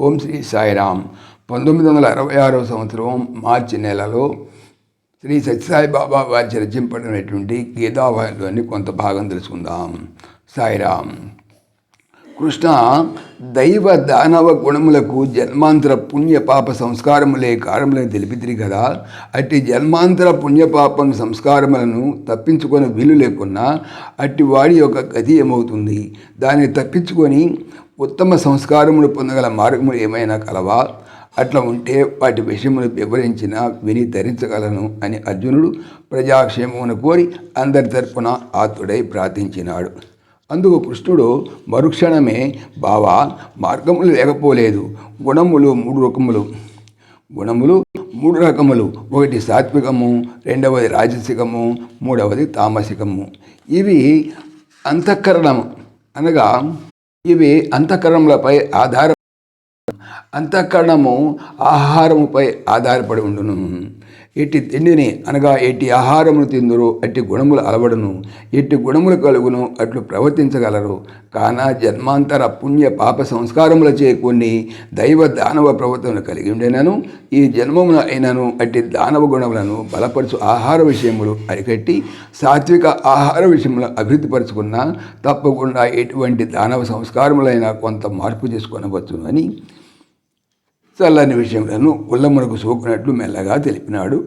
ఓం శ్రీ సాయిరామ్. పంతొమ్మిది వందల అరవై ఆరవ సంవత్సరం మార్చి నెలలో శ్రీ సత్యసాయి బాబా వారి రచింపడినటువంటి గీతావాహిలోని కొంత భాగం తెలుసుకుందాం. సాయిరామ్. కృష్ణ దైవ దానవ గుణములకు జన్మాంతర పుణ్యపాప సంస్కారములే కారములని తెలిపితిరి కదా. అట్టి జన్మాంతర పుణ్యపాపం సంస్కారములను తప్పించుకొని వీలు లేకున్నా అట్టి వాడి యొక్క గతి ఏమవుతుంది? దాన్ని తప్పించుకొని ఉత్తమ సంస్కారములు పొందగల మార్గములు ఏమైనా కలవా? అట్లా ఉంటే వాటి విషయమును వివరించిన విని ధరించగలను అని అర్జునుడు ప్రజాక్షేమమును కోరి అందరి తరపున ఆతుడై ప్రార్థించినాడు. అందుకు కృష్ణుడు మరుక్షణమే బావా మార్గములు లేకపోలేదు. గుణములు మూడు రకములు. గుణములు మూడు రకములు. ఒకటి సాత్వికము రెండవది రాజసికము మూడవది తామసికము. ఇవి అంతఃకరణం అనగా ఇవి అంతఃకరణలపై ఆధార అంతఃకరణము ఆహారముపై ఆధారపడి ఉండును. ఎట్టి తిండిని అనగా ఎట్టి ఆహారమును తిందురు అట్టి గుణములు అలవడును. ఎట్టి గుణములు కలుగును అట్లు ప్రవర్తించగలరు. కాన జన్మాంతర పుణ్య పాప సంస్కారముల చే కొన్ని దైవ దానవ ప్రవర్తనలు కలిగి ఉండేనను. ఈ జన్మమున అయినను అట్టి దానవ గుణములను బలపరచు ఆహార విషయములు అరికట్టి సాత్విక ఆహార విషయములు అభివృద్ధిపరచుకున్న తప్పకుండా ఎటువంటి దానవ సంస్కారములైన కొంత మార్పు చేసుకొనవచ్చును అని చల్లని విషయములను ఉల్లమునకు సోకినట్లు మెల్లగా తెలిపినాడు.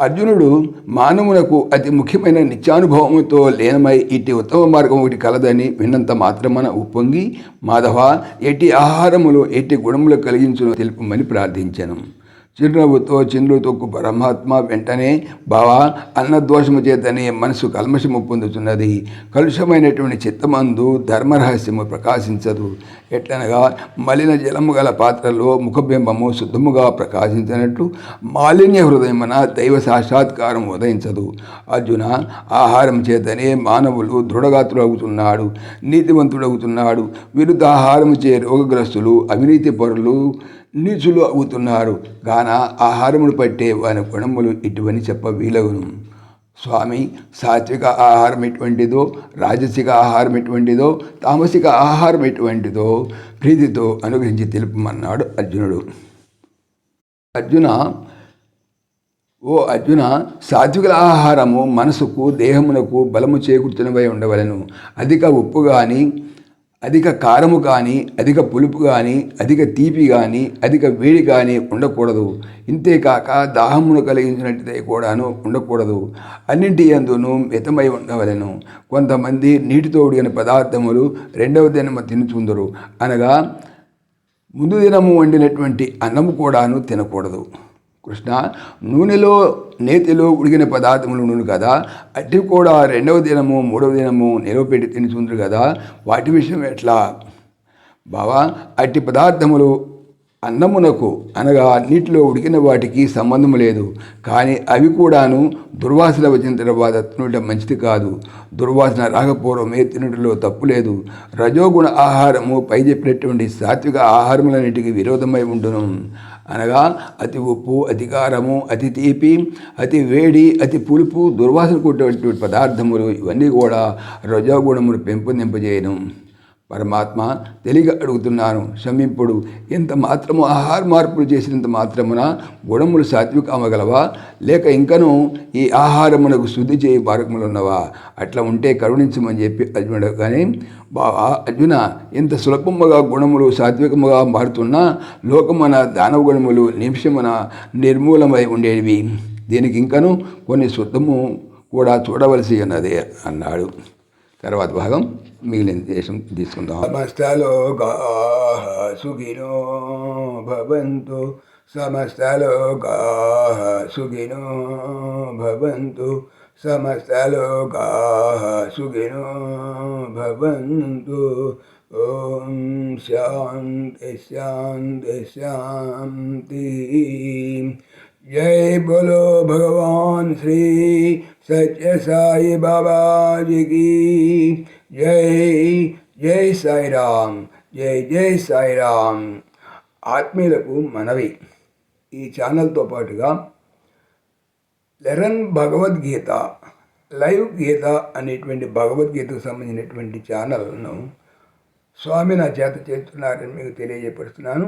అర్జునుడు మానవునకు అతి ముఖ్యమైన నిత్యానుభవముతో లీనమై ఇటు ఉత్తమ మార్గం ఒకటి కలదని విన్నంత మాత్రమన ఉప్పొంగి మాధవ ఎట్టి ఆహారములు ఎట్టి గుణములు కలిగించును తెలుపమని ప్రార్థించాను. చిరునవ్వుతో చింద్రుడు తొక్కు పరమాత్మ వెంటనే బావా అన్నదోషము చేతనే మనసు కల్మషము పొందుతున్నది. కలుషమైనటువంటి చిత్తమందు ధర్మరహస్యము ప్రకాశించదు. ఎట్లనగా మలిన జలము గల పాత్రలో ముఖబింబము శుద్ధముగా ప్రకాశించినట్టు మాలిన్య హృదయమున దైవ సాక్షాత్కారం ఉదయించదు. అర్జున ఆహారం చేతనే మానవులు దృఢగాత్రుడవుతున్నాడు నీతివంతుడవుతున్నాడు. విరుద్ధ ఆహారం చే రోగగ్రస్తులు అవినీతి పరులు నీచులు అవుతున్నారు. గాన ఆహారమును పట్టే వాని గుణములు ఇటువని చెప్ప వీలగును స్వామి సాత్విక ఆహారం ఎటువంటిదో రాజసిక ఆహారం ఎటువంటిదో తామసిక ఆహారం ఎటువంటిదో ప్రీతితో అనుగ్రహించి తెలుపమన్నాడు అర్జునుడు. అర్జున ఓ అర్జున సాత్వికుల ఆహారము మనసుకు దేహమునకు బలము చేకూర్చునవై ఉండవలను. అధిక ఉప్పు కానీ అధిక కారము కానీ అధిక పులుపు కానీ అధిక తీపి కానీ అధిక వేడి కానీ ఉండకూడదు. ఇంతేకాక దాహమును కలిగించినట్టే కూడాను ఉండకూడదు. అన్నింటి అందును మితమై ఉండవలను. కొంతమంది నీటితో ఉడిగిన పదార్థములు రెండవ దినము తినుచుందరు. అనగా ముందు దినము వండినటువంటి అన్నము కూడాను తినకూడదు. కృష్ణ నూనెలో నేతిలో ఉడిగిన పదార్థములు నూనె కదా. అట్టి కూడా రెండవ దినము మూడవ దినము నిలవ పెట్టి తినుచుండ్రు కదా. వాటి విషయం ఎట్లా? బావా అట్టి పదార్థములు అన్నమునకు అనగా నీటిలో ఉడికిన వాటికి సంబంధం లేదు. కానీ అవి కూడాను దుర్వాసన వచ్చిన తర్వాత తినడం మంచిది కాదు. దుర్వాసన రాకపోవడమే తినడంలో తప్పు లేదు. రజోగుణ ఆహారము పై చెప్పినటువంటి సాత్విక ఆహారములన్నిటికీ విరోధమై ఉండును. అనగా అతి ఉప్పు అతి కారము అతి తీపి అతి వేడి అతి పులుపు దుర్వాసన కొట్టేటువంటి పదార్థములు ఇవన్నీ కూడా రజోగుణమును పెంపొందింపజేయను. పరమాత్మ తెలియ అడుగుతున్నాను క్షమింపుడు. ఎంత మాత్రము ఆహార మార్పులు చేసినంత మాత్రమున గుణములు సాత్విక అమ్మగలవా లేక ఇంకను ఈ ఆహారమునకు శుద్ధి చేయి మార్గములు ఉన్నవా? అట్లా ఉంటే కరుణించమని చెప్పి అర్జునుడు కానీ బావా అర్జున ఇంత సులభముగా గుణములు సాత్వికముగా మారుతున్నా లోకమన దానవ గుణములు నిమిషమున నిర్మూలమై ఉండేవి. దీనికి ఇంకను కొన్ని శుద్ధము కూడా చూడవలసి ఉన్నదే అన్నాడు. తర్వాత భాగం మిగిలిన దేశం తీసుకుందాం. సమస్తలోకా సుఖినో భవంతు సమస్తలోకా సుఖినో భవంతు సమస్తలోకా సుఖినో భవంతు. ఓం శాంతి శాంతి శాంతి. जय बोलो भगवान श्री सत्य साई बाबा जी की जय జై సాయిరామ్ జై జై సాయిరామ్ ఆత్మీయులకు మనవి ఈ ఛానల్తో పాటుగా లెరన్ భగవద్గీత లైవ్ గీత అనేటువంటి భగవద్గీతకు సంబంధించినటువంటి ఛానల్ను స్వామి నా చేత చేస్తున్నారని మీకు తెలియజేపరుస్తున్నాను